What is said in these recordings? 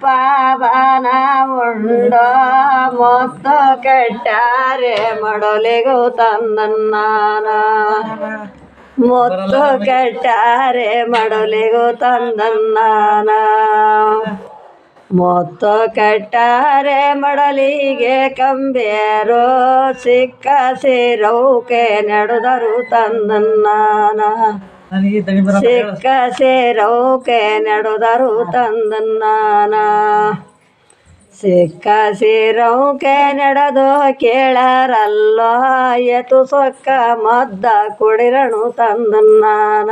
ಪಾವನ ಉಂಡ ಮೊತ್ತ ಕೆಟ್ಟಾರೆ ಮಡಲಿಗೂ ತಂದನ್ನಾನ. ಮೊತ್ತ ಕೆಟ್ಟಾರೆ ಮಡಲಿಗೂ ತಂದನ್ನಾನ. ಮೊತ್ತ ಕೆಟ್ಟಾರೆ ಮಡಲಿಗೆ ಕಂಬೇರು ಸಿಕ್ಕ ಸಿರೌಕೆ ನಡೆದರು ಬರ ಸಿಕ್ಕ ಸೇರೋಕೆ ನಡೆದರು ತಂದನ್ನ ಸಿಕ್ಕ ಸೇರೋಕೆ ನಡೆದು ಕೇಳರಲ್ಲೋ, ಎತು ಸೊಕ್ಕ ಮದ್ದ ಕುಡಿರನು ತಂದನ್ನಾನ.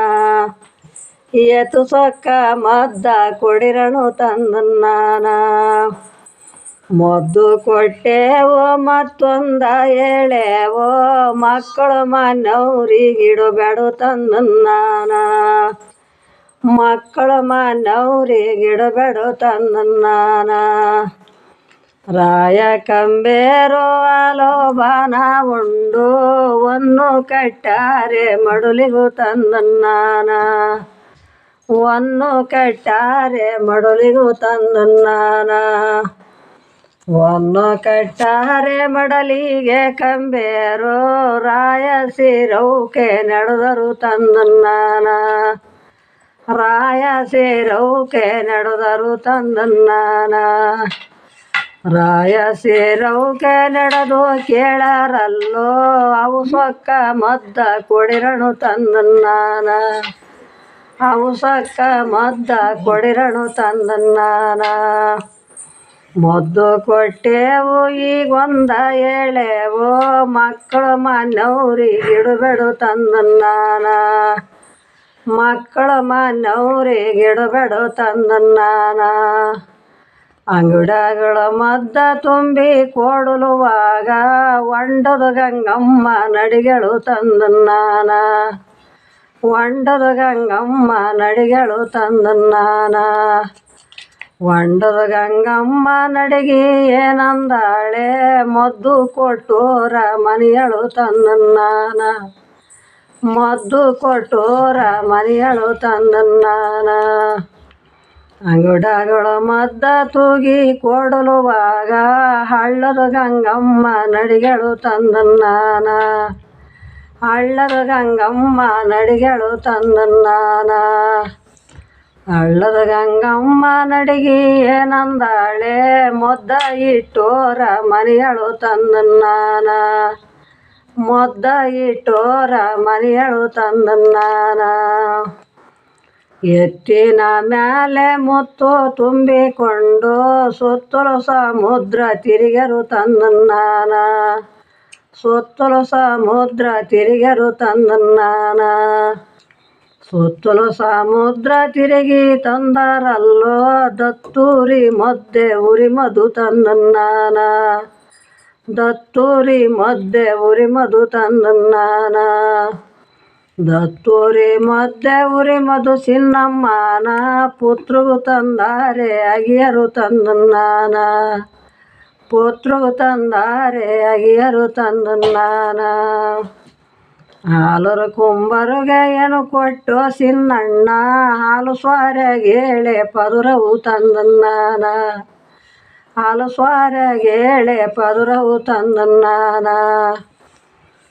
ಎತು ಸೊಕ್ಕ ಮದ್ದ ಕುಡಿರನು ತಂದನ್ನಾನ. ಮದ್ದು ಕೊಟ್ಟೆವೋ, ಮತ್ತೊಂದ ಹೇಳೇವೋ ಮಕ್ಕಳು ಮನವ್ರಿಗಿಡಬೇಡು ಬೇಡು ತಂದನ್ನಾನ ಮಕ್ಕಳು ಮನವ್ರಿಗಿಡಬೇಡು ಬೇಡು ನಾನ. ರಾಯ ಕಂಬೇರೋ ಅಲೋಭಾನ ಉಂಡು ಒಂದು ಕಟ್ಟಾರೆ ಮಡುಲಿಗೂ ನಾನ. ಒಂದು ಕಟ್ಟಾರೆ ಮಡುಲಿಗೂ ತಂದನ್ನಾನ ಒಂದು ಕಟ್ಟಾರೆ ಮಡಲಿಗೆ ಕಂಬೇರು ರಾಯ ಸಿರೌಕೆ ನಡೆದರು ತಂದನ್ನಾನ. ರಾಯ ಸಿರೌಕೆ ನಡೆದರು ತಂದನ್ನಾನ. ರಾಯ ಸಿರೌಕೆ ನಡೆದು ಕೇಳಾರಲ್ಲೋ, ಅವು ಸೊಕ್ಕ ಮದ್ದ ಕೊಡಿರಣು ತಂದನ್ನಾನ. ಅವು ಸೊಕ್ಕ ಮದ್ದ ಕೊಡಿರಣು ತಂದನ್ನಾನ. ಮದ್ದು ಕೊಟ್ಟೆವು, ಈಗೊಂದ ಎಳೆವು. ಮಕ್ಕಳು ಮನವ್ರಿಗಿಡಬೇಡು ತಂದನ್ನಾನ ಮಕ್ಕಳು ತಂದ ತಂದನ್ನಾನ ಅಂಗಡಗಳ ಮದ್ದ ತುಂಬಿ ಕೊಡಲುವಾಗ ಒಂಡದ ಗಂಗಮ್ಮ ನಡಿಗಳು ತಂದನ್ನಾನ ಒಂಡದ ಗಂಗಮ್ಮ ನಡಿಗಳು ತಂದನ್ನಾನ ಒಂಡದ ಗಂಗಮ್ಮ ನಡಿಗೆ ಏನಂದಾಳೆ? ಮದ್ದು ಕೊಟ್ಟೋರ ಮನೆಯಳು ತನ್ನನ್ನಾನ ಮದ್ದು ಕೊಟ್ಟೋರ ಮನೆಯಳು ತನ್ನನ್ನಾನ ಅಂಗುಡಗಳು ಮದ್ದ ತೂಗಿ ಕೊಡಲುವಾಗ ಹಳ್ಳದ ಗಂಗಮ್ಮ ನಡಿಗಳು ತಂದನ್ನಾನ ಹಳ್ಳದ ಗಂಗಮ್ಮ ನಡಿಗಳು ತಂದನ್ನಾನ ಹಳ್ಳದ ಗಂಗಮ್ಮ ನಡಿಗೆ ಏನಂದಾಳೆ ಮೊದ್ದ ಇಟ್ಟೋರ ಮನೆಯಳು ತಂದನ್ನಾನ ಮೊದ್ದ ಇಟ್ಟೋರ ಮನೆಯಳು ತಂದನ್ನಾನ ಎತ್ತಿನ ಮ್ಯಾಲೆ ಮುತ್ತು ತುಂಬಿಕೊಂಡು ಸುತ್ತಲು ಸಮುದ್ರ ತಿರುಗರು ತಂದನ್ನಾನ ಸುತ್ತಲು ಸಮುದ್ರ ತಿರುಗರು ತಂದನ್ನಾನ ಸುತ್ತಲೂ ಸಮುದ್ರ ತಿರುಗಿ ತಂದರಲ್ಲೋ ದತ್ತೂರಿ ಮದ್ದೆ ಉರಿ ಮಧು ತನ್ನ ದತ್ತೂರಿ ಮದ್ದೆ ಉರಿ ಮಧು ತನ್ನ ದತ್ತೂರಿ ಮದ್ದೆ ಉರಿ ಮಧು ಸಿನ್ನಮ್ಮನ. ಪುತ್ರಗೂ ತಂದಾರೆ ಅಗಿಯರು ತಂದನ್ನಾನ ಪುತ್ರಗೂ ತಂದಾರೆ ಅಗಿಯರು ತಂದನ್ನಾನ ಹಾಲರ ಕುಂಬರುಗೆ ಏನು ಕೊಟ್ಟು ಸಿನ್ನಣ್ಣ, ಹಾಲು ಸ್ವಾರಗೇಳೆ ಪದುರವು ತಂದನ್ನಾನ ಹಾಲು ಸ್ವಾರಗೇಳೆ ಪದುರವು ತಂದನ್ನಾನ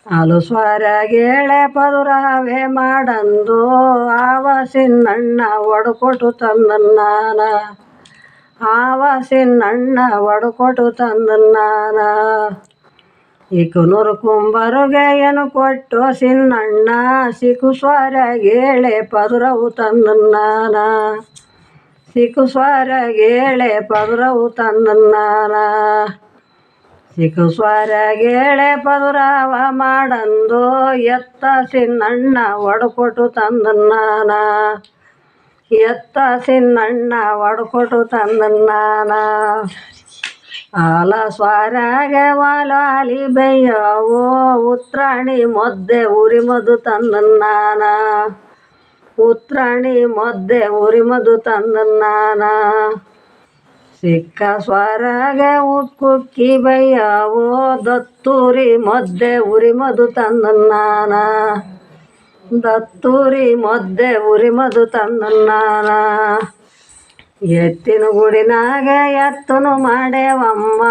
ಹಾಲು ಸ್ವಾರಗೇಳೆ ಪದುರವೇ ಮಾಡಂದು ಆವ ಸಿನ್ನಣ್ಣ ಒಡಕೊಟ್ಟು ತಂದನ್ನಾನ ಆವ ಸಿನ್ನಣ್ಣ ಒಡಕೊಟ್ಟು ತಂದನ್ನಾನ ಇಕನೂರು ಕುಂಬರುಗೆ ಏನು ಕೊಟ್ಟು ಸಿನ್ನಣ್ಣ ಸಿಕು ಸ್ವರಗೇಳೆ ಪದುರವು ತಂದನ್ನಾನ ಸಿಕು ಸ್ವರಗೇಳೆ ಪದುರವು ಸಿಖು ಸಿಕು ಸ್ವರಗೇಳೆ ಪದುರವ ಮಾಡಂದು ಎತ್ತ ಸಿನ್ನಣ್ಣ ಒಡಕೊಟ್ಟು ತಂದನ್ನಾನ ಎತ್ತ ಸಿನ್ನಣ್ಣ ಒಡಕೊಟ್ಟು ತಂದನ್ನಾನ ಆಲ ಸ್ವಾರಾಗೆ ವಾಲಾಲಿ ಬೆಯ್ಯವು ಉತ್ರಾಣಿ ಮೊದ್ದೆ ಉರಿ ಮದು ತನ್ನ ಉತ್ರಾಣಿ ಮೊದ್ದೆ ಉರಿ ಮದು ತನ್ನ ಸಿಕ್ಕ ಸ್ವಾರಾಗೆ ಉಕ್ಕುಕ್ಕಿ ಓ ದತ್ತೂರಿ ಮೊದ್ದೆ ಉರಿ ಮದು ತನ್ನ ದತ್ತೂರಿ ಮೊದ್ದೆ ಉರಿ ಮದು ತಂದನ್ನಾನ ಎತ್ತಿನ ಗುಡಿನಾಗ ಎತ್ತನು ಮಾಡೇವಮ್ಮ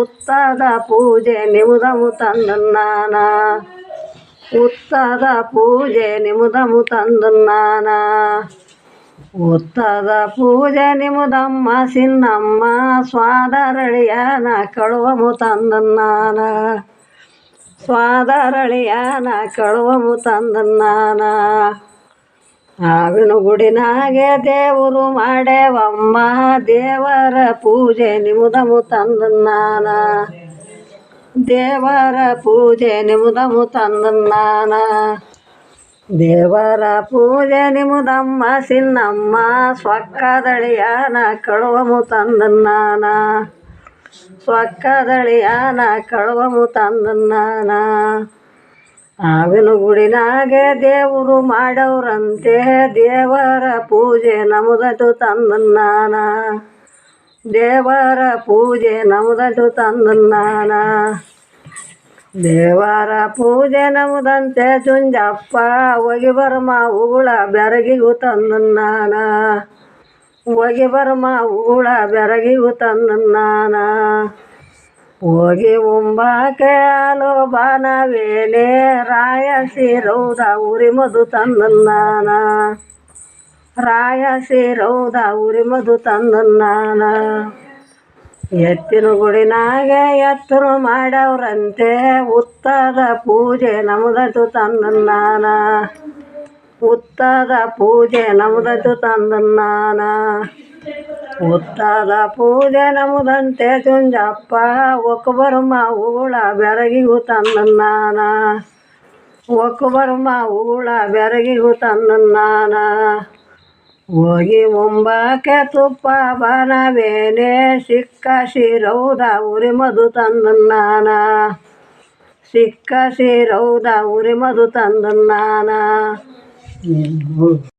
ಉತ್ತದ ಪೂಜೆ ನಿಮುದಮು ತಂದನ್ನಾನ ಉತ್ತದ ಪೂಜೆ ನಿಮುದಮು ತಂದನ್ನಾನ ಉತ್ತದ ಪೂಜೆ ನಿಮುದಮ್ಮ, ಸಿನ್ನಮ್ಮ, ಸ್ವಾದರಳಿಯನ ಕಳುವಮು ತಂದನ್ನಾನ ಸ್ವಾದರಳಿಯನ ಕಳುವಮು ತಂದನ್ನಾನ ಆವಿನ ಗುಡಿನಾಗೆ ದೇವರು ಮಾಡೇವಮ್ಮ ದೇವರ ಪೂಜೆ ನಿಮುದಮು ತಂದನ್ನಾನ. ದೇವರ ಪೂಜೆ ನಿಮುದಮು ತಂದನ್ನಾನ. ದೇವರ ಪೂಜೆ ನಿಮುದಮ್ಮ, ಸಿನ್ನಮ್ಮ, ಸ್ವಕ್ಕದಳಿಯಾನ ಕಳುವಮು ತಂದನ್ನಾನ. ಸ್ವಕ್ಕದಳಿಯಾನ ಕಳುವಮು ತಂದನ್ನಾನ. ಗುಡಿನಾಗೆ ದೇವರು ಮಾಡವ್ರಂತೆ ದೇವರ ಪೂಜೆ ನಮ್ದಟು ತಂದನ್ನಾನ ದೇವರ ಪೂಜೆ ನಮ್ದಟು ತಂದನ್ನಾನ ದೇವರ ಪೂಜೆ ನಮ್ದಂತೆ ಚುಂಜಪ್ಪ ಒಗಿ ಬರ್ಮ ಉಗುಳ ಬೆರಗಿಗೂ ತಂದನ್ನಾನ ಒಗಿ ಬರ್ಮ ಉಗುಳ ಬೆರಗಿಗೂ ತಂದನ್ನಾನ ಹೋಗಿ ಉಂಬಾಕೆ ಹಾಲು ಬಾನವೇನೆ ರಾಯಸಿ ರೌದ ಉರಿ ಮಧು ತನ್ನನ್ನಾನ. ರಾಯಸಿ ರೌದ ಉರಿ ಮಧು ತನ್ನನ್ನಾನ. ಎತ್ತಿನ ಗುಡಿನಾಗೆ ಎತ್ತರು ಮಾಡವ್ರಂತೆ ಉತ್ತದ ಪೂಜೆ ನಮದಟು ತನ್ನನ್ನಾನ. ಉತ್ತದ ಪೂಜೆ ನಮದಟು ತಂದನ್ನಾನ ಉತ್ತದ ಪೂಜೆ ನಮುದಂತೆ ಚುಂಜಪ್ಪ ಒಕ್ಕಬರ್ಮ ಉಗುಳ ಬೆರಗಿಗೂ ತಂದನ್ನಾನ ಒಕ್ಕಬರ್ಮ ಉಗುಳ ಬೆರಗಿಗೂ ತನ್ನನ್ನಾನ ಹೋಗಿ ಮುಂಬಕ್ಕೆ ತುಪ್ಪ ಬನವೇನೆ, ಸಿಕ್ಕ ಶಿರೌದ ಉರಿ ಮದು ತಂದನ್ನಾನ ಸಿಕ್ಕ ಶಿರೌದ ಉರಿ ಮಧು ತಂದನ್ನಾನ